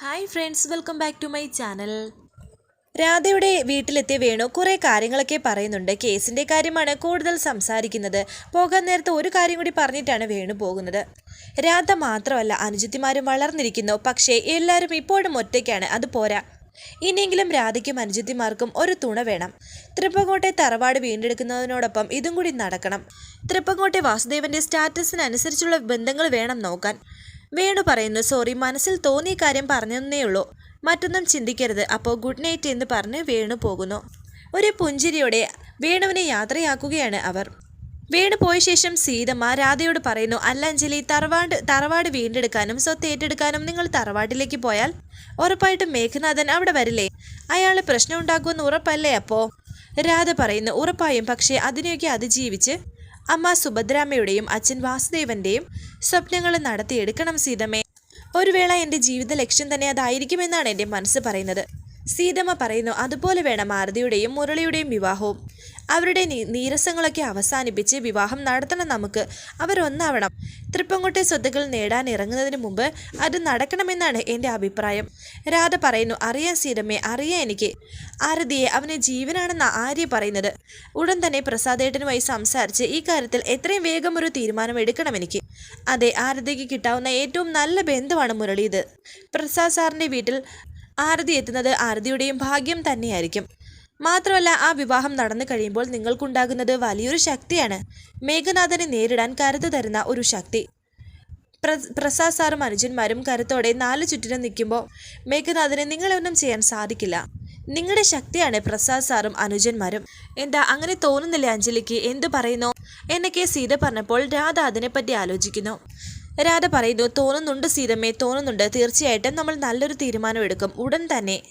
Hi friends welcome back to my channel രാധയുടെ വീട്ടിലെത്തിയ വേണു കുറേ കാര്യങ്ങളൊക്കെ പറയുന്നുണ്ട്. കേസിന്റെ കാര്യമാണ് കൂടുതൽ സംസാരിക്കുന്നത്. പോകാൻ നേരത്തെ ഒരു കാര്യം കൂടി പറഞ്ഞിട്ടാണ് വേണു പോകുന്നത്. രാധ മാത്രമല്ല അനുജിത്തിമാരും വളർന്നിരിക്കുന്നു. പക്ഷേ എല്ലാവരും ഇപ്പോഴും ഒറ്റയ്ക്കാണ്. അത് പോരാ. ഇനിയെങ്കിലും രാധയ്ക്കും അനുജിത്തിമാർക്കും ഒരു തുണ വേണം. തൃപ്പങ്കോട്ടെ തറവാട് വീണ്ടെടുക്കുന്നതിനോടൊപ്പം ഇതും കൂടി നടക്കണം. തൃപ്പങ്കോട്ടെ വാസുദേവന്റെ സ്റ്റാറ്റസിനനുസരിച്ചുള്ള ബന്ധങ്ങൾ വേണം നോക്കാൻ. വേണു പറയുന്നു സോറി മനസ്സിൽ തോന്നിയ കാര്യം പറഞ്ഞതേ ഉള്ളൂ. മറ്റൊന്നും ചിന്തിക്കരുത്. അപ്പോൾ ഗുഡ് നൈറ്റ് എന്ന് പറഞ്ഞ് വേണു പോകുന്നു. ഒരു പുഞ്ചിരിയോടെ വേണുവിനെ യാത്രയാക്കുകയാണ് അവർ. വേണു പോയ ശേഷം സീതമ്മ രാധയോട് പറയുന്നു അല്ല അഞ്ജലി തറവാട് തറവാട് വീണ്ടെടുക്കാനും സ്വത്ത് ഏറ്റെടുക്കാനും നിങ്ങൾ തറവാട്ടിലേക്ക് പോയാൽ ഉറപ്പായിട്ടും മേഘനാഥൻ അവിടെ വരില്ലേ? അയാൾ പ്രശ്നം ഉണ്ടാക്കുമെന്ന് ഉറപ്പല്ലേ അപ്പോൾ രാധ പറയുന്നു ഉറപ്പായും പക്ഷേ അതിനെയൊക്കെ അതിജീവിച്ച് അമ്മ സുഭദ്രാമ്മയുടെയും അച്ഛൻ വാസുദേവന്റെയും സ്വപ്നങ്ങൾ നടത്തിയെടുക്കണം സീതമ്മേ. ഒരു വേള എന്റെ ജീവിത ലക്ഷ്യം തന്നെ അതായിരിക്കുമെന്നാണ് എന്റെ മനസ്സ് പറയുന്നത്. സീതമ്മ പറയുന്നു അതുപോലെ വേണം ആരതിയുടെയും മുരളിയുടെയും വിവാഹവും. അവരുടെ നീരസങ്ങളൊക്കെ അവസാനിപ്പിച്ച് വിവാഹം നടത്തണം നമുക്ക്. അവരൊന്നാവണം തൃപ്പങ്കോട്ടെ സ്വത്തുക്കൾ നേടാൻ ഇറങ്ങുന്നതിന് മുമ്പ് അത് നടക്കണമെന്നാണ് എന്റെ അഭിപ്രായം. രാധ പറയുന്നു അറിയാൻ സീതമ്മേ അറിയാം എനിക്ക്. ആരതിയെ അവന് ജീവനാണെന്ന ആര്യ പറയുന്നത്. ഉടൻ തന്നെ പ്രസാദേട്ടനുമായി സംസാരിച്ച് ഈ കാര്യത്തിൽ എത്രയും വേഗം ഒരു തീരുമാനം എടുക്കണം എനിക്ക്. അതെ ആരതിക്ക് കിട്ടാവുന്ന ഏറ്റവും നല്ല ബന്ധമാണ് മുരളി ഇത് പ്രസാദ് സാറിന്റെ വീട്ടിൽ ആരതി എത്തുന്നത് ആരതിയുടെയും ഭാഗ്യം തന്നെയായിരിക്കും. മാത്രമല്ല ആ വിവാഹം നടന്നു കഴിയുമ്പോൾ നിങ്ങൾക്കുണ്ടാകുന്നത് വലിയൊരു ശക്തിയാണ്. മേഘനാഥനെ നേരിടാൻ കരുത്ത് തരുന്ന ഒരു ശക്തി. പ്ര പ്രസാദ് സാറും അനുജന്മാരും കരുത്തോടെ നാല് ചുറ്റിനും നിൽക്കുമ്പോൾ മേഘനാഥനെ നിങ്ങളൊന്നും ചെയ്യാൻ സാധിക്കില്ല. നിങ്ങളുടെ ശക്തിയാണ് പ്രസാദ് സാറും അനുജന്മാരും. എന്താ അങ്ങനെ തോന്നുന്നില്ല അഞ്ജലിക്ക്? എന്തു പറയുന്നു? എന്നൊക്കെ സീത പറഞ്ഞപ്പോൾ രാധ അതിനെപ്പറ്റി ആലോചിക്കുന്നു. രാധ പറയുന്നു തോന്നുന്നുണ്ട് സീതമ്മേ തോന്നുന്നുണ്ട്. തീർച്ചയായിട്ടും നമ്മൾ നല്ലൊരു തീരുമാനം എടുക്കും ഉടൻ തന്നെ.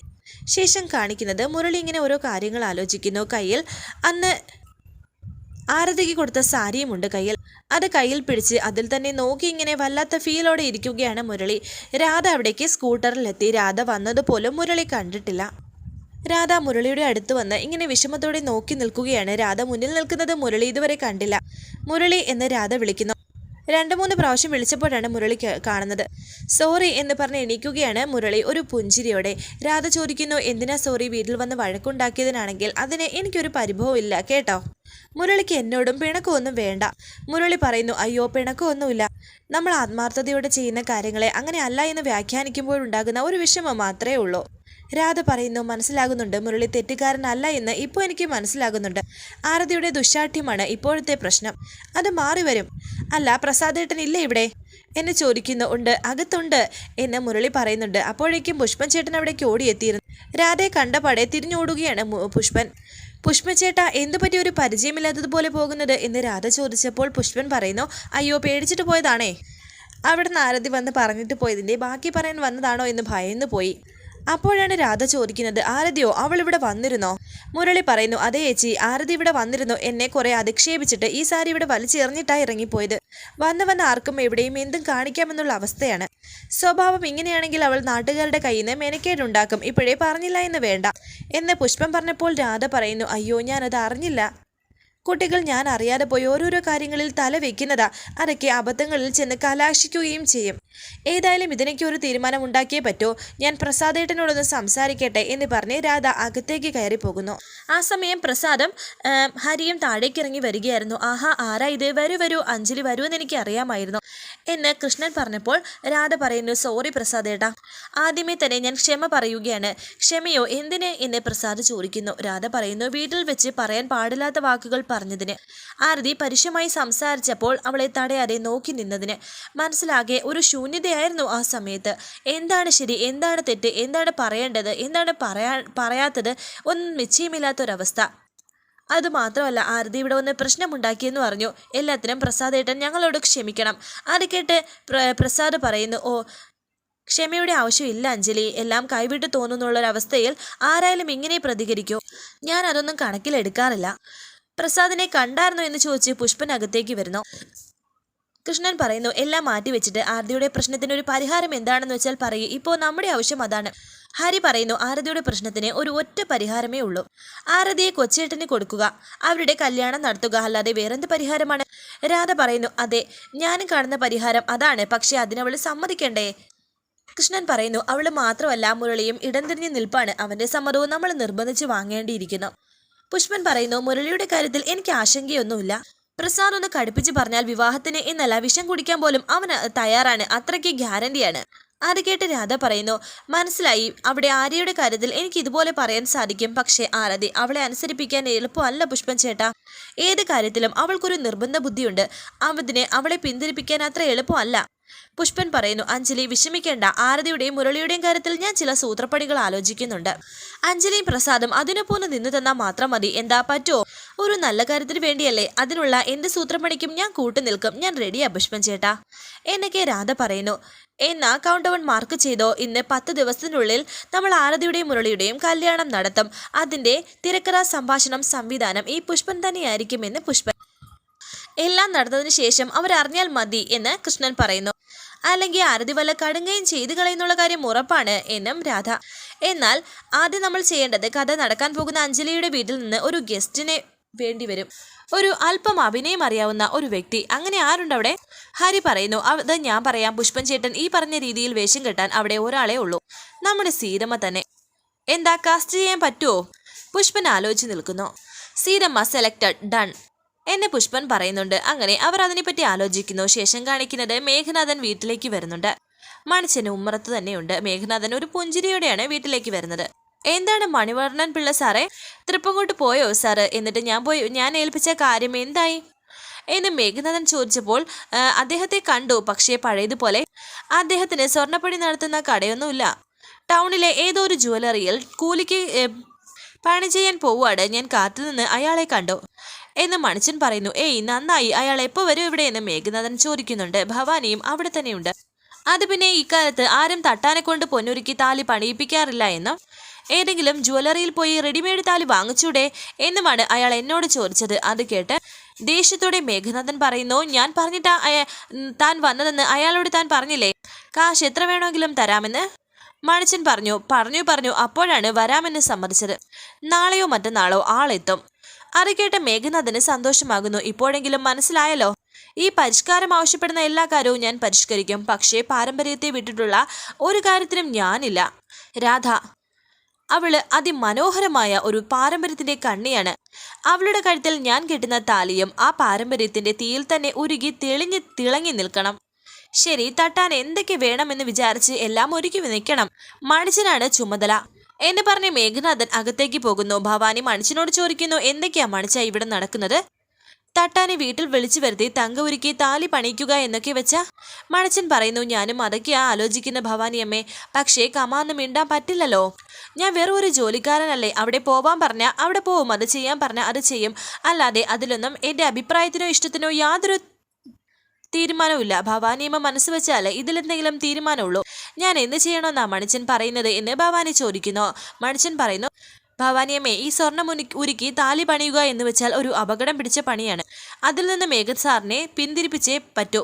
ശേഷം കാണിക്കുന്നത് മുരളി ഇങ്ങനെ ഓരോ കാര്യങ്ങൾ ആലോചിക്കുന്നു. കയ്യിൽ അന്ന് ആരതിക്ക് കൊടുത്ത സാരിയുമുണ്ട് കയ്യിൽ. അത് കയ്യിൽ പിടിച്ച് അതിൽ തന്നെ നോക്കി ഇങ്ങനെ വല്ലാത്ത ഫീലോടെ ഇരിക്കുകയാണ് മുരളി. രാധ അവിടേക്ക് സ്കൂട്ടറിലെത്തി. രാധ വന്നതുപോലും മുരളി കണ്ടിട്ടില്ല. രാധ മുരളിയുടെ അടുത്ത് വന്ന് ഇങ്ങനെ വിഷമത്തോടെ നോക്കി നിൽക്കുകയാണ്. രാധ മുന്നിൽ നിൽക്കുന്നത് മുരളി ഇതുവരെ കണ്ടില്ല. മുരളി എന്ന് രാധ വിളിക്കുന്നു. രണ്ട് മൂന്ന് പ്രാവശ്യം വിളിച്ചപ്പോഴാണ് മുരളി കാണുന്നത്. സോറി എന്ന് പറഞ്ഞ് എണീക്കുകയാണ് മുരളി. ഒരു പുഞ്ചിരിയോടെ രാധ ചോദിക്കുന്നു എന്തിനാ സോറി? വീട്ടിൽ വന്ന് വഴക്കുണ്ടാക്കിയതിനാണെങ്കിൽ അതിന് എനിക്കൊരു പരിഭവം ഇല്ല കേട്ടോ? മുരളിക്ക് എന്നോടും പിണക്കമൊന്നും വേണ്ട. മുരളി പറയുന്നു അയ്യോ പിണക്കമൊന്നുമില്ല. നമ്മൾ ആത്മാർത്ഥതയോടെ ചെയ്യുന്ന കാര്യങ്ങളെ അങ്ങനെ അല്ല എന്ന് വ്യാഖ്യാനിക്കുമ്പോഴുണ്ടാകുന്ന ഒരു വിഷമം മാത്രമേ ഉള്ളൂ. രാധ പറയുന്നു മനസ്സിലാകുന്നുണ്ട്. മുരളി തെറ്റുകാരനല്ല എന്ന് ഇപ്പോൾ എനിക്ക് മനസ്സിലാകുന്നുണ്ട്. ആരതിയുടെ ദുശാഠ്യമാണ് ഇപ്പോഴത്തെ പ്രശ്നം. അത് മാറി വരും. അല്ല പ്രസാദേട്ടൻ ഇല്ലേ ഇവിടെ? എന്ന് ചോദിക്കുന്നു. ഉണ്ട്. അകത്തുണ്ട് എന്ന് മുരളി പറയുന്നുണ്ട്. അപ്പോഴേക്കും പുഷ്പൻ ചേട്ടൻ അവിടേക്ക് ഓടിയെത്തിയിരുന്നു. രാധയെ കണ്ടപാടെ തിരിഞ്ഞോടുകയാണ് പുഷ്പൻ. പുഷ്പചേട്ട എന്തു പറ്റി? ഒരു പരിചയമില്ലാത്തതുപോലെ പോകുന്നത് എന്ന് രാധ ചോദിച്ചപ്പോൾ പുഷ്പൻ പറയുന്നു അയ്യോ പേടിച്ചിട്ട് പോയതാണേ. അവിടെ നാരതി വന്ന് പറഞ്ഞിട്ട് പോയതിന്റെ ബാക്കി പറയാൻ വന്നതാണോ എന്ന് ഭയന്നു പോയി അപ്പോഴാണ് രാധ ചോദിക്കുന്നത് ആരതിയോ അവൾ ഇവിടെ വന്നിരുന്നോ? മുരളി പറയുന്നു അതേ ചേച്ചി ആരതി ഇവിടെ വന്നിരുന്നു. എന്നെ കുറെ അധിക്ഷേപിച്ചിട്ട് ഈ സാരി ഇവിടെ വലിച്ചെറിഞ്ഞിട്ടാണ് ഇറങ്ങിപ്പോയത്. വന്ന് വന്ന് ആർക്കും എവിടെയും എന്തും കാണിക്കാമെന്നുള്ള അവസ്ഥയാണ്. സ്വഭാവം ഇങ്ങനെയാണെങ്കിൽ അവൾ നാട്ടുകാരുടെ കയ്യിൽ നിന്ന് മെനക്കേടുണ്ടാക്കും ഇപ്പോഴേ പറഞ്ഞില്ല എന്ന് വേണ്ട. എന്ന് പുഷ്പം പറഞ്ഞപ്പോൾ രാധ പറയുന്നു അയ്യോ ഞാനത് അറിഞ്ഞില്ല. കുട്ടികൾ ഞാൻ അറിയാതെ പോയി ഓരോരോ കാര്യങ്ങളിൽ തല വെക്കുന്നതാ. അതൊക്കെ അബദ്ധങ്ങളിൽ ചെന്ന് കലാശിക്കുകയും ചെയ്യും. ഏതായാലും ഇതിനൊക്കെ ഒരു തീരുമാനം ഉണ്ടാക്കിയേ പറ്റൂ. ഞാൻ പ്രസാദേട്ടനോടൊന്ന് സംസാരിക്കട്ടെ എന്ന് പറഞ്ഞ് രാധ അകത്തേക്ക് കയറി പോകുന്നു. ആ സമയം പ്രസാദം ഹരിയും താഴേക്ക് ഇറങ്ങി വരികയായിരുന്നു. ആഹാ ആരാ ഇത്? വരൂ വരൂ അഞ്ജലി വരൂ എന്ന് എനിക്ക് അറിയാമായിരുന്നു എന്ന് കൃഷ്ണൻ പറഞ്ഞപ്പോൾ രാധ പറയുന്നു സോറി പ്രസാദേട്ടാ. ആദ്യമേ തന്നെ ഞാൻ ക്ഷമ പറയുകയാണ്. ക്ഷമയോ? എന്തിന്? എന്ന് പ്രസാദ് ചോദിക്കുന്നു. രാധ പറയുന്നു വീട്ടിൽ വെച്ച് പറയാൻ പാടില്ലാത്ത വാക്കുകൾ പറഞ്ഞതിന്. ആരതി പരുഷമായി സംസാരിച്ചപ്പോൾ അവളെ തടയാതെ നോക്കി നിന്നതിന്. മനസ്സിലാകെ ഒരു ശൂന്യതയായിരുന്നു ആ സമയത്ത്. എന്താണ് ശരി? എന്താണ് തെറ്റ്? എന്താണ് പറയേണ്ടത്? എന്താണ് പറയാ പറയാത്തത്? ഒന്നും നിശ്ചയമില്ലാത്തൊരവസ്ഥ. അതുമാത്രമല്ല ആരതി ഇവിടെ വന്ന് പ്രശ്നമുണ്ടാക്കിയെന്ന് പറഞ്ഞു. എല്ലാത്തിനും പ്രസാദേട്ടൻ ഞങ്ങളോട് ക്ഷമിക്കണം. അത് കേട്ട് പ്രസാദ് പറയുന്നു ഓ ക്ഷമയുടെ ആവശ്യമില്ല അഞ്ജലി. എല്ലാം കൈവിട്ട് തോന്നുന്നുള്ളൊരവസ്ഥയിൽ ആരായാലും ഇങ്ങനെ പ്രതികരിക്കൂ. ഞാൻ അതൊന്നും കണക്കിലെടുക്കാറില്ല. പ്രസാദിനെ കണ്ടായിരുന്നോ എന്ന് ചോദിച്ച് പുഷ്പൻ അകത്തേക്ക് വരുന്നു. കൃഷ്ണൻ പറയുന്നു എല്ലാം മാറ്റി വെച്ചിട്ട് ആരതിയുടെ പ്രശ്നത്തിന് ഒരു പരിഹാരം എന്താണെന്ന് വെച്ചാൽ പറയൂ. ഇപ്പോൾ നമ്മുടെ ആവശ്യം അതാണ്. ഹരി പറയുന്നു ആരതിയുടെ പ്രശ്നത്തിന് ഒരു ഒറ്റ പരിഹാരമേ ഉള്ളൂ. ആരതിയെ കൊച്ചേട്ടന് കൊടുക്കുക അവരുടെ കല്യാണം നടത്തുക അല്ലാതെ വേറെന്ത് പരിഹാരമാണ്? രാധ പറയുന്നു അതെ ഞാനും കാണുന്ന പരിഹാരം അതാണ് പക്ഷെ അതിനവൾ സമ്മതിക്കണ്ടേ? കൃഷ്ണൻ പറയുന്നു അവൾ മാത്രമല്ല മുരളിയും ഇടം തിരിഞ്ഞ് നിൽപ്പാണ്. അവന്റെ സമ്മതവും നമ്മൾ നിർബന്ധിച്ച് വാങ്ങേണ്ടിയിരിക്കുന്നു. പുഷ്പൻ പറയുന്നു മുരളിയുടെ കാര്യത്തിൽ എനിക്ക് ആശങ്കയൊന്നുമില്ല. പ്രസാദ് ഒന്ന് കടുപ്പിച്ച് പറഞ്ഞാൽ വിവാഹത്തിന് എന്നല്ല വിഷം കുടിക്കാൻ പോലും അവന് തയ്യാറാണ്. അത്രയ്ക്ക് ഗ്യാരണ്ടിയാണ്. അത് കേട്ട് രാധ പറയുന്നു മനസ്സിലായി അവിടെ ആര്യയുടെ കാര്യത്തിൽ എനിക്ക് ഇതുപോലെ പറയാൻ സാധിക്കും. പക്ഷേ ആരതി അവളെ അനുസരിപ്പിക്കാൻ എളുപ്പമല്ല പുഷ്പൻ ചേട്ടാ. ഏത് കാര്യത്തിലും അവൾക്കൊരു നിർബന്ധ ബുദ്ധിയുണ്ട് അവതിനെ അവളെ പിന്തിരിപ്പിക്കാൻ അത്ര എളുപ്പമല്ല. പുഷ്പൻ പറയുന്നു അഞ്ജലി വിഷമിക്കേണ്ട. ആരതിയുടെയും മുരളിയുടെയും കാര്യത്തിൽ ഞാൻ ചില സൂത്രപ്പടികൾ ആലോചിക്കുന്നുണ്ട്. അഞ്ജലിയും പ്രസാദും അതിനൊപ്പം നിന്നു തന്നാൽ മാത്രം മതി. എന്താ പറ്റുമോ ഒരു നല്ല കാര്യത്തിന് വേണ്ടിയല്ലേ. അതിനുള്ള എന്റെ സൂത്രപ്പണിക്കും ഞാൻ കൂട്ടു നിൽക്കും. ഞാൻ റെഡിയാ പുഷ്പൻ ചേട്ടാ. എന്നൊക്കെ രാധ പറയുന്നു എന്നാ കൗണ്ട് മാർക്ക് ചെയ്തോ. ഇന്ന് പത്ത് ദിവസത്തിനുള്ളിൽ നമ്മൾ ആരതിയുടെയും മുരളിയുടെയും കല്യാണം നടത്തും. അതിന്റെ തിരക്കഥ സംഭാഷണം സംവിധാനം ഈ പുഷ്പൻ തന്നെയായിരിക്കുമെന്ന് പുഷ്പൻ എല്ലാം നടന്നതിന് ശേഷം അവരറിഞ്ഞാൽ മതി എന്ന് കൃഷ്ണൻ പറയുന്നു. അല്ലെങ്കിൽ ആരതി വല്ല കടുങ്ങയും ചെയ്തു കളയുന്നുള്ള കാര്യം ഉറപ്പാണ് എന്നും രാധ. എന്നാൽ ആദ്യം നമ്മൾ ചെയ്യേണ്ടത് കഥ നടക്കാൻ പോകുന്ന അഞ്ജലിയുടെ വീട്ടിൽ നിന്ന് ഒരു ഗസ്റ്റിനെ വേണ്ടിവരും ഒരു അല്പം അഭിനയം അറിയാവുന്ന ഒരു വ്യക്തി. അങ്ങനെ ആരുണ്ട് അവിടെ? ഹരി പറയുന്നു അത് ഞാൻ പറയാം. പുഷ്പൻ ചേട്ടൻ ഈ പറഞ്ഞ രീതിയിൽ വേഷം കെട്ടാൻ അവിടെ ഒരാളെ ഉള്ളൂ. നമ്മുടെ സീരമ്മ തന്നെ. എന്താ കാസ്റ്റ് ചെയ്യാൻ പറ്റുമോ പുഷ്പൻ ആലോചിച്ച് നിൽക്കുന്നു. സീരമ്മ സെലക്റ്റഡ് ഡൺ എന്നെ പുഷ്പൻ പറയുന്നുണ്ട്. അങ്ങനെ അവർ അതിനെപ്പറ്റി ആലോചിക്കുന്നു. ശേഷം കാണിക്കുന്നത് മേഘനാഥൻ വീട്ടിലേക്ക് വരുന്നുണ്ട്. മണിച്ചന് ഉമ്മറത്ത് തന്നെയുണ്ട്. മേഘനാഥൻ ഒരു പുഞ്ചിരിയോടെയാണ് വീട്ടിലേക്ക് വരുന്നത്. എന്താണ് മണിവർണൻ പിള്ള സാറേ? തൃപ്പങ്ങോട്ട് പോയോ സാറ്? എന്നിട്ട് ഞാൻ പോയി ഞാൻ ഏൽപ്പിച്ച കാര്യം എന്തായി? എന്ന് മേഘനാഥൻ ചോദിച്ചപ്പോൾ അദ്ദേഹത്തെ കണ്ടു. പക്ഷേ പഴയതുപോലെ അദ്ദേഹത്തിന് സ്വർണപ്പണി നടത്തുന്ന കടയൊന്നുമില്ല. ടൗണിലെ ഏതോ ഒരു ജുവലറിയിൽ കൂലിക്ക് പണി ചെയ്യാൻ പോവുകയാണ്. ഞാൻ കാത്തുനിന്ന് അയാളെ കണ്ടു. എന്ന് മണിച്ചൻ പറയുന്നു ഏയ് നന്നായി. അയാൾ എപ്പോൾ വരും ഇവിടെ എന്ന് മേഘനാഥൻ ചോദിക്കുന്നുണ്ട്. ഭവാനിയും അവിടെ തന്നെയുണ്ട്. അത് പിന്നെ ഇക്കാലത്ത് ആരും തട്ടാനെ കൊണ്ട് പൊന്നൊരുക്കി താലി പണിയിപ്പിക്കാറില്ല എന്നും. ഏതെങ്കിലും ജ്വല്ലറിയിൽ പോയി റെഡിമെയ്ഡ് താലി വാങ്ങിച്ചൂടെ എന്നുമാണ് അയാൾ എന്നോട് ചോദിച്ചത്. അത് കേട്ട് ദേഷ്യത്തോടെ മേഘനാഥൻ പറയുന്നു ഞാൻ പറഞ്ഞിട്ടാ താൻ വന്നതെന്ന് അയാളോട് താൻ പറഞ്ഞില്ലേ? കാശ് എത്ര വേണമെങ്കിലും തരാമെന്ന്? മണിച്ചൻ പറഞ്ഞു പറഞ്ഞു പറഞ്ഞു. അപ്പോഴാണ് വരാമെന്ന് സമ്മതിച്ചത്. നാളെയോ മറ്റന്നാളോ ആളെത്തും. അത് കേട്ട മേഘനാഥന് സന്തോഷമാകുന്നു. ഇപ്പോഴെങ്കിലും മനസ്സിലായല്ലോ? ഈ പരിഷ്കാരം ആവശ്യപ്പെടുന്ന എല്ലാ കാര്യവും ഞാൻ പരിഷ്കരിക്കും. പക്ഷേ പാരമ്പര്യത്തെ വിട്ടിട്ടുള്ള ഒരു കാര്യത്തിനും ഞാനില്ല. രാധ അവൾ അതിമനോഹരമായ ഒരു പാരമ്പര്യത്തിന്റെ കണ്ണിയാണ്. അവളുടെ കഴുത്തിൽ ഞാൻ കെട്ടുന്ന താലിയും ആ പാരമ്പര്യത്തിന്റെ തീയിൽ തന്നെ ഉരുകി തെളിഞ്ഞ് തിളങ്ങി നിൽക്കണം. ശരി തട്ടാൻ എന്തൊക്കെ വേണമെന്ന് വിചാരിച്ച് എല്ലാം ഒരുക്കി നിൽക്കണം മണിച്ചനാണ് ചുമതല. എന്ന് പറഞ്ഞ് മേഘനാഥൻ അകത്തേക്ക് പോകുന്നു. ഭവാനി മണിച്ചനോട് ചോദിക്കുന്നു എന്തൊക്കെയാ മണിച്ച ഇവിടെ നടക്കുന്നത്? തട്ടാനെ വീട്ടിൽ വിളിച്ചു വരുത്തി തങ്ക ഒരുക്കി താലി പണിയിക്കുക എന്നൊക്കെ വെച്ചാ മണിച്ചൻ പറയുന്നു ഞാനും അതൊക്കെയാ ആലോചിക്കുന്ന ഭവാനിയമ്മേ പക്ഷേ കമാന്ന് മിണ്ടാൻ പറ്റില്ലല്ലോ. ഞാൻ വെറും ജോലിക്കാരനല്ലേ. അവിടെ പോവാൻ പറഞ്ഞാൽ അവിടെ പോവും. അത് ചെയ്യാൻ പറഞ്ഞാൽ അത് ചെയ്യും. അല്ലാതെ അതിലൊന്നും എന്റെ അഭിപ്രായത്തിനോ ഇഷ്ടത്തിനോ യാതൊരു തീരുമാനമില്ല ഭവാനിയമ്മ മനസ്സ് വെച്ചാൽ ഇതിലെന്തെങ്കിലും തീരുമാനമുള്ളൂ. ഞാൻ എന്ത് ചെയ്യണമെന്നാ മണിച്ചൻ പറയുന്നത് എന്ന് ഭവാനി ചോദിക്കുന്നു. മണിച്ചൻ പറയുന്നു ഭവാനിയമ്മേ ഈ സ്വർണം ഉരുക്കി താലി പണിയുക എന്ന് വെച്ചാൽ ഒരു അപകടം പിടിച്ച പണിയാണ്. അതിൽ നിന്ന് മേഘത് സാറിനെ പിന്തിരിപ്പിച്ചേ പറ്റൂ.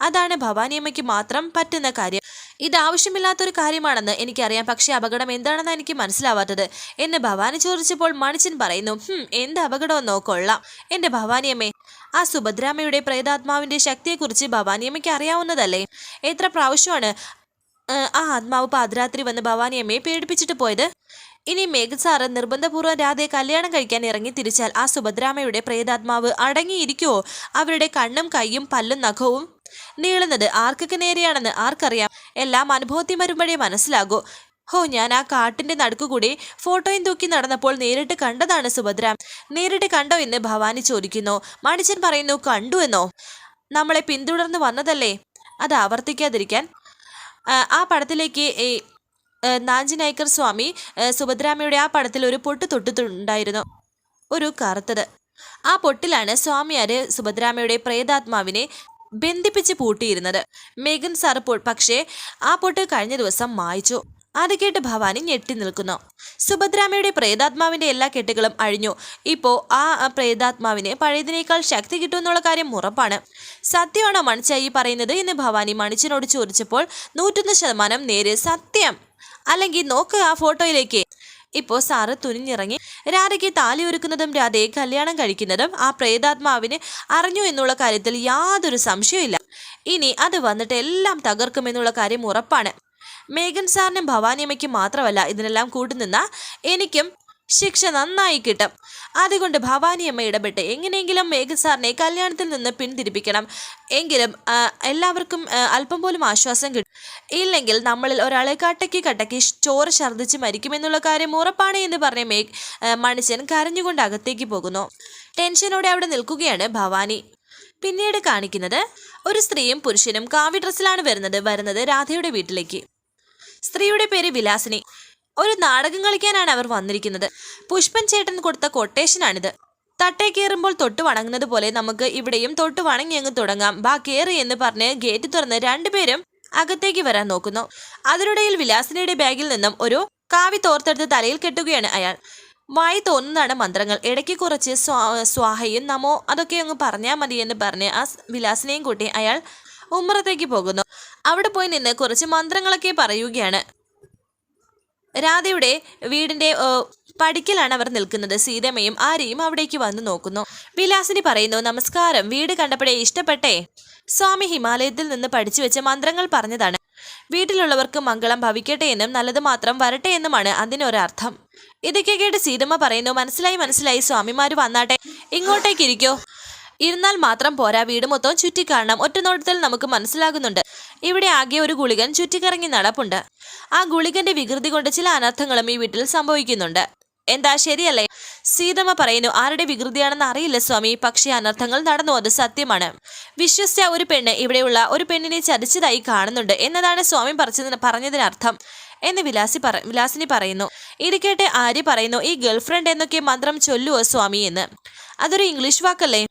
അതാണ് ഭവാനിയമ്മയ്ക്ക് മാത്രം പറ്റുന്ന കാര്യം. ഇത് ആവശ്യമില്ലാത്തൊരു കാര്യമാണെന്ന് എനിക്കറിയാം. പക്ഷേ അപകടം എന്താണെന്ന് എനിക്ക് മനസ്സിലാവാത്തത്. എന്ന് ഭവാനി ചോദിച്ചപ്പോൾ മണിച്ചൻ പറയുന്നു എന്ത് അപകടമെന്നോ കൊള്ളാം. എന്റെ ഭവാനിയമ്മേ ആ സുഭദ്രാമ്മയുടെ പ്രേതാത്മാവിന്റെ ശക്തിയെക്കുറിച്ച് ഭവാനിയമ്മയ്ക്ക് അറിയാവുന്നതല്ലേ? എത്ര പ്രാവശ്യമാണ് ആ ആത്മാവ് പാതിരാത്രി വന്ന് ഭവാനിയമ്മയെ പേടിപ്പിച്ചിട്ട് പോയത്? ഇനി മേഘസാറ് നിർബന്ധപൂർവം രാധയെ കല്യാണം കഴിക്കാൻ ഇറങ്ങി തിരിച്ചാൽ ആ സുഭദ്രാമയുടെ പ്രേതാത്മാവ് അടങ്ങിയിരിക്കുവോ? അവരുടെ കണ്ണും കൈയും പല്ലും നഖവും നീളുന്നത് ആർക്കൊക്കെ നേരെയാണെന്ന് ആർക്കറിയാം? എല്ലാം അനുഭവത്തിൽ വരുമ്പോഴേ മനസ്സിലാകൂ. ഹോ ഞാൻ ആ കാട്ടിന്റെ നടുക്കുകൂടി ഫോട്ടോയും തൂക്കി നടന്നപ്പോൾ നേരിട്ട് കണ്ടതാണ് സുഭദ്ര നേരിട്ട് കണ്ടോ എന്ന് ഭവാനി ചോദിക്കുന്നു. മണിച്ചൻ പറയുന്നു കണ്ടു എന്നോ? നമ്മളെ പിന്തുടർന്ന് വന്നതല്ലേ? അത് ആവർത്തിക്കാതിരിക്കാൻ. ആ പടത്തിലേക്ക് ഈ നാഞ്ചി നായ്ക്കർ സ്വാമി സുഭദ്രാമയുടെ ആ പടത്തിൽ ഒരു പൊട്ട് തൊട്ടിട്ടുണ്ടായിരുന്നു. ഒരു കറുത്തത്. ആ പൊട്ടിലാണ് സ്വാമിയാര് സുഭദ്രാമ്മയുടെ പ്രേതാത്മാവിനെ ബന്ധിപ്പിച്ച് പൂട്ടിയിരുന്നത്. മേഘൻ സാർ പക്ഷേ ആ പൊട്ട് കഴിഞ്ഞ ദിവസം മായ്ച്ചു. അത് കേട്ട് ഭവാനി ഞെട്ടി നിൽക്കുന്നു. സുഭദ്രാമയുടെ പ്രേതാത്മാവിന്റെ എല്ലാ കെട്ടുകളും അഴിഞ്ഞു. ഇപ്പോ ആ പ്രേതാത്മാവിനെ പഴയതിനേക്കാൾ ശക്തി കിട്ടുമെന്നുള്ള കാര്യം ഉറപ്പാണ്. സത്യമാണോ മണിച്ചായി പറയുന്നത് എന്ന് ഭവാനി മണിച്ചനോട് ചോദിച്ചപ്പോൾ നൂറ്റൊന്ന് ശതമാനം നേരെ സത്യം. അല്ലെങ്കിൽ നോക്ക് ആ ഫോട്ടോയിലേക്ക്. ഇപ്പോൾ സാറ് തുനിഞ്ഞിറങ്ങി രാധയ്ക്ക് താലി ഒരുക്കുന്നതും രാധയെ കല്യാണം കഴിക്കുന്നതും ആ പ്രേതാത്മാവിന് അറിഞ്ഞു എന്നുള്ള കാര്യത്തിൽ യാതൊരു സംശയമില്ല ഇനി അത് വന്നിട്ട് എല്ലാം തകർക്കുമെന്നുള്ള കാര്യം ഉറപ്പാണ്. മേഘൻ സാറിനും ഭവാനിയമ്മയ്ക്കും മാത്രമല്ല ഇതിനെല്ലാം കൂട്ടുനിന്ന എനിക്കും ശിക്ഷ നന്നായി കിട്ടും. അതുകൊണ്ട് ഭവാനിയമ്മ ഇടപെട്ട് എങ്ങനെയെങ്കിലും മേഘൻ സാറിനെ കല്യാണത്തിൽ നിന്ന് പിന്തിരിപ്പിക്കണം. എങ്കിലും എല്ലാവർക്കും അല്പം പോലും ആശ്വാസം കിട്ടും. ഇല്ലെങ്കിൽ നമ്മളിൽ ഒരാളെ കട്ടക്കി കട്ടക്കി ചോറ് ഛർദ്ദിച്ച് മരിക്കുമെന്നുള്ള കാര്യം ഉറപ്പാണ് എന്ന് പറഞ്ഞ മേഘ് മനുഷ്യൻ കരഞ്ഞുകൊണ്ട് അകത്തേക്ക് പോകുന്നു. ടെൻഷനോടെ അവിടെ നിൽക്കുകയാണ് ഭവാനി. പിന്നീട് കാണിക്കുന്നത് ഒരു സ്ത്രീയും പുരുഷനും കാവി ഡ്രസ്സിലാണ് വരുന്നത് വരുന്നത് രാധയുടെ വീട്ടിലേക്ക്. സ്ത്രീയുടെ പേര് വിലാസിനി. ഒരു നാടകം കളിക്കാനാണ് അവർ വന്നിരിക്കുന്നത്. പുഷ്പൻ ചേട്ടൻ കൊടുത്ത കൊട്ടേഷനാണിത് തട്ടേ കയറുമ്പോൾ തൊട്ട് വണങ്ങുന്നത് പോലെ നമുക്ക് ഇവിടെയും തൊട്ട് വണങ്ങി അങ്ങ് തുടങ്ങാം. ബാ കയറി എന്ന് പറഞ്ഞ് ഗേറ്റ് തുറന്ന് രണ്ടുപേരും അകത്തേക്ക് വരാൻ നോക്കുന്നു. അതിനിടയിൽ വിലാസിനിയുടെ ബാഗിൽ നിന്നും ഒരു കാവി തോർത്തെടുത്ത് തലയിൽ കെട്ടുകയാണ് അയാൾ. വായി തോന്നുന്നതാണ് മന്ത്രങ്ങൾ. ഇടയ്ക്ക് കുറച്ച് സ്വാ സ്വാഹയും നമോ അതൊക്കെ അങ്ങ് പറഞ്ഞാൽ മതി എന്ന് പറഞ്ഞ് ആ വിലാസിനെയും കൂട്ടി അയാൾ ഉമ്മറത്തേക്ക് പോകുന്നു. അവിടെ പോയി നിന്ന് കുറച്ച് മന്ത്രങ്ങളൊക്കെ പറയുകയാണ്. രാധയുടെ വീടിന്റെ പടിക്കലാണ് അവർ നിൽക്കുന്നത്. സീതമ്മയും ആരെയും അവിടേക്ക് വന്നു നോക്കുന്നു. വിലാസിനി പറയുന്നു നമസ്കാരം വീട് കണ്ടപ്പോഴേ ഇഷ്ടപ്പെട്ടേ? സ്വാമി ഹിമാലയത്തിൽ നിന്ന് പഠിച്ചു വെച്ച മന്ത്രങ്ങൾ പറഞ്ഞതാണ്. വീട്ടിലുള്ളവർക്ക് മംഗളം ഭവിക്കട്ടെ എന്നും നല്ലത് മാത്രം വരട്ടെ എന്നുമാണ് അതിനൊരർത്ഥം. ഇതൊക്കെ കേട്ട് സീതമ്മ പറയുന്നു മനസ്സിലായി മനസ്സിലായി സ്വാമിമാര് വന്നാട്ടെ. ഇങ്ങോട്ടേക്ക് ഇരിക്കോ. ഇരുന്നാൽ മാത്രം പോരാ വീട് മൊത്തം ചുറ്റിക്കാണണം. ഒറ്റനോട്ടത്തിൽ നമുക്ക് മനസ്സിലാകുന്നുണ്ട്. ഇവിടെ ആകെ ഒരു ഗുളികൻ ചുറ്റിക്കറങ്ങി നടപ്പുണ്ട്. ആ ഗുളികന്റെ വികൃതി കൊണ്ട് ചില അനർത്ഥങ്ങളും ഈ വീട്ടിൽ സംഭവിക്കുന്നുണ്ട്. എന്താ ശരിയല്ലേ? സീതമ്മ പറയുന്നു ആരുടെ വികൃതിയാണെന്ന് അറിയില്ല സ്വാമി. പക്ഷേ അനർത്ഥങ്ങൾ നടന്നു. അത് സത്യമാണ്. വിശ്വസിച്ച ഒരു പെണ്ണ് ഇവിടെയുള്ള ഒരു പെണ്ണിനെ ചതിച്ചതായി കാണുന്നുണ്ട് എന്നതാണ് സ്വാമി പറഞ്ഞതിന് പറഞ്ഞതിനർത്ഥം. എന്ന് വിലാസി പറ വിലാസിനി പറയുന്നു. ഇത് കേട്ട് ആര്യ പറയുന്നു ഈ ഗേൾഫ്രണ്ട് എന്നൊക്കെ മന്ത്രം ചൊല്ലുവോ സ്വാമി എന്ന്? അതൊരു ഇംഗ്ലീഷ് വാക്കല്ലേ?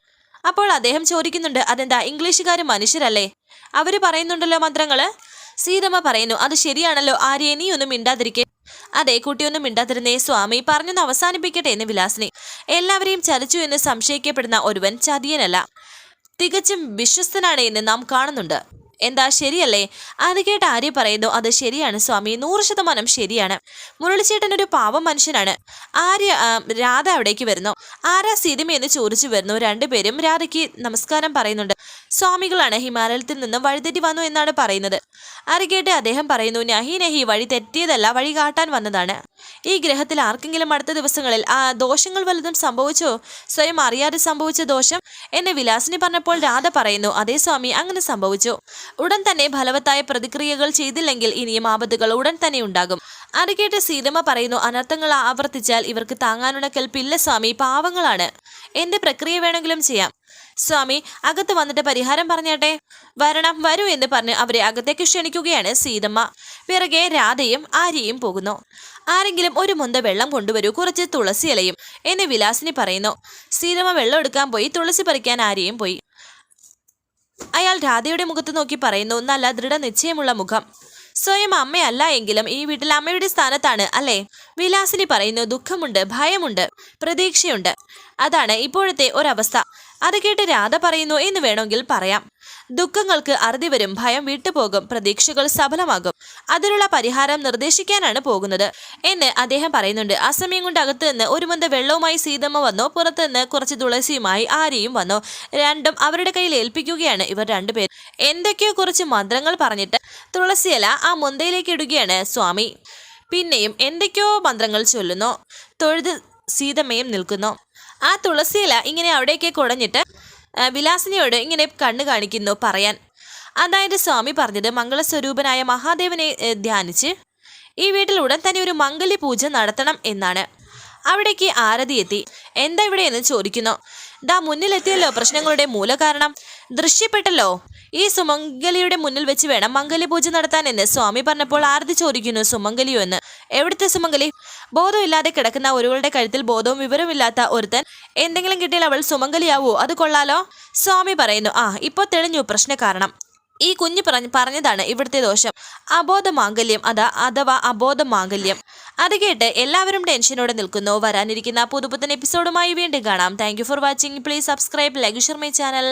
അപ്പോൾ അദ്ദേഹം ചോദിക്കുന്നുണ്ട് അതെന്താ ഇംഗ്ലീഷുകാർ മനുഷ്യരല്ലേ? അവർ പറയുന്നുണ്ടല്ലോ മന്ത്രങ്ങൾ. സീതമ്മ പറയുന്നു അത് ശരിയാണല്ലോ ആര്യ നീ ഒന്നും മിണ്ടാതിരിക്കെ അതെ കുട്ടിയൊന്നും മിണ്ടാതിരുന്നേ സ്വാമി പറഞ്ഞൊന്ന് അവസാനിപ്പിക്കട്ടെ എന്ന് വിലാസിനി. എല്ലാവരെയും ചലിച്ചു എന്ന് സംശയിക്കപ്പെടുന്ന ഒരുവൻ ചതിയനല്ല തികച്ചും വിശ്വസ്തനാണ് എന്ന് നാം കാണുന്നുണ്ട്. എന്താ ശരിയല്ലേ? അത് കേട്ട് ആര്യ പറയുന്നു അത് ശരിയാണ് സ്വാമി നൂറ് ശതമാനം ശരിയാണ്. മുരളിച്ചേട്ടൻ ഒരു പാവം മനുഷ്യനാണ്. ആര്യ രാധ അവിടേക്ക് വരുന്നു. ആരാ സീതമ എന്ന് ചോദിച്ചു വരുന്നു. രണ്ടുപേരും രാധയ്ക്ക് നമസ്കാരം പറയുന്നുണ്ട്. സ്വാമികളാണ് ഹിമാലയത്തിൽ നിന്നും വഴിതെറ്റി വന്നു എന്നാണ് പറയുന്നത്. അറികേട്ട് അദ്ദേഹം പറയുന്നു നഹി നഹി വഴി തെറ്റിയതല്ല വഴി കാട്ടാൻ വന്നതാണ്. ഈ ഗ്രഹത്തിൽ ആർക്കെങ്കിലും അടുത്ത ദിവസങ്ങളിൽ ആ ദോഷങ്ങൾ വലുതും സംഭവിച്ചോ? സ്വയം അറിയാതെ സംഭവിച്ച ദോഷം? എന്ന് വിലാസിനി പറഞ്ഞപ്പോൾ രാധ പറയുന്നു അതേ സ്വാമി അങ്ങനെ സംഭവിച്ചു. ഉടൻ തന്നെ ഫലവത്തായ പ്രതിക്രിയകൾ ചെയ്തില്ലെങ്കിൽ ഇനിയും ആപത്തുകൾ ഉടൻ തന്നെ ഉണ്ടാകും. അറികേട്ട് കേട്ട് സീതമ്മ പറയുന്നു അനർത്ഥങ്ങൾ ആവർത്തിച്ചാൽ ഇവർക്ക് താങ്ങാനുള്ള കെൽപ്പില്ല സ്വാമി പാവങ്ങളാണ്. എന്ത് പ്രക്രിയ വേണമെങ്കിലും ചെയ്യാം. സ്വാമി അകത്ത് വന്നിട്ട് പരിഹാരം പറഞ്ഞാട്ടെ? വരണം വരൂ എന്ന് പറഞ്ഞ് അവരെ അകത്തേക്ക് ക്ഷണിക്കുകയാണ് സീതമ്മ. പിറകെ രാധയും ആര്യയും പോകുന്നു. ആരെങ്കിലും ഒരു മുന്ത വെള്ളം കൊണ്ടുവരൂ കുറച്ച് തുളസി ഇലയും എന്ന് വിലാസിനി പറയുന്നു. സീതമ്മ വെള്ളം എടുക്കാൻ പോയി തുളസി പറിക്കാൻ ആര്യയും പോയി. അയാൾ രാധയുടെ മുഖത്ത് നോക്കി പറയുന്നു നല്ല ദൃഢനിശ്ചയമുള്ള മുഖം. സ്വയം അമ്മയല്ല എങ്കിലും ഈ വീട്ടിൽ അമ്മയുടെ സ്ഥാനത്താണ് അല്ലേ? വിലാസിനി പറയുന്നു ദുഃഖമുണ്ട് ഭയമുണ്ട് പ്രതീക്ഷയുണ്ട്. അതാണ് ഇപ്പോഴത്തെ ഒരവസ്ഥ. അത് കേട്ട് രാധ പറയുന്നു എന്ന് വേണമെങ്കിൽ പറയാം. ദുഃഖങ്ങൾക്ക് അറുതി വരും ഭയം വിട്ടുപോകും പ്രതീക്ഷകൾ സഫലമാകും. അതിനുള്ള പരിഹാരം നിർദ്ദേശിക്കാനാണ് പോകുന്നത് എന്ന് അദ്ദേഹം പറയുന്നുണ്ട്. ആ സമയം കൊണ്ട് അകത്ത് നിന്ന് ഒരു മുന്ത വെള്ളവുമായി സീതമ്മ വന്നോ. പുറത്തുനിന്ന് കുറച്ച് തുളസിയുമായി ആര്യയും വന്നു. രണ്ടും അവരുടെ കയ്യിൽ ഏൽപ്പിക്കുകയാണ് ഇവർ രണ്ടുപേർ എന്തൊക്കെയോ കുറച്ച് മന്ത്രങ്ങൾ പറഞ്ഞിട്ട് തുളസിയല ആ മുന്തയിലേക്ക് ഇടുകയാണ് സ്വാമി. പിന്നെയും എന്തൊക്കെയോ മന്ത്രങ്ങൾ ചൊല്ലുന്നു. തൊഴുത് സീതമ്മയും നിൽക്കുന്നു. ആ തുളസിയില ഇങ്ങനെ അവിടേക്ക് കുടഞ്ഞിട്ട് വിലാസിനിയോട് ഇങ്ങനെ കണ്ണു കാണിക്കുന്നു പറയാൻ. അതായത് സ്വാമി പറഞ്ഞത് മംഗളസ്വരൂപനായ മഹാദേവനെ ധ്യാനിച്ച് ഈ വീട്ടിൽ ഉടൻ തന്നെ ഒരു മംഗല്യ പൂജ നടത്തണം എന്നാണ്. അവിടേക്ക് ആരതി എത്തി. എന്താ ഇവിടെ എന്ന് ചോദിക്കുന്നു. ദാ മുന്നിലെത്തിയല്ലോ പ്രശ്നങ്ങളുടെ മൂലകാരണം. ദൃശ്യപ്പെട്ടല്ലോ. ഈ സുമംഗലിയുടെ മുന്നിൽ വെച്ച് വേണം മംഗല്യ പൂജ നടത്താൻ എന്ന് സ്വാമി പറഞ്ഞപ്പോൾ ആരതി ചോദിക്കുന്നു സുമംഗലിയോ എന്ന്. എവിടുത്തെ സുമംഗലി? ബോധമില്ലാതെ കിടക്കുന്ന ഒരുവളുടെ കഴുത്തിൽ ബോധവും വിവരമില്ലാത്ത ഒരുത്തൻ എന്തെങ്കിലും കിട്ടിയാൽ അവൾ സുമംഗലിയാവോ? അത് കൊള്ളാലോ? സ്വാമി പറയുന്നു. ആ ഇപ്പോൾ തെളിഞ്ഞു. പ്രശ്ന കാരണം. ഈ കുഞ്ഞ് പറഞ്ഞ പറഞ്ഞതാണ് ഇവിടുത്തെ ദോഷം. അബോധ മാംഗല്യം അതാ അഥവാ അബോധ മാംഗല്യം അത് കേട്ട് എല്ലാവരും ടെൻഷനോടെ നിൽക്കുന്നു. വരാനിരിക്കുന്ന പുതുപുത്തൻ എപ്പിസോഡുമായി വീണ്ടും കാണാം. Thank for watching please subscribe like share my channel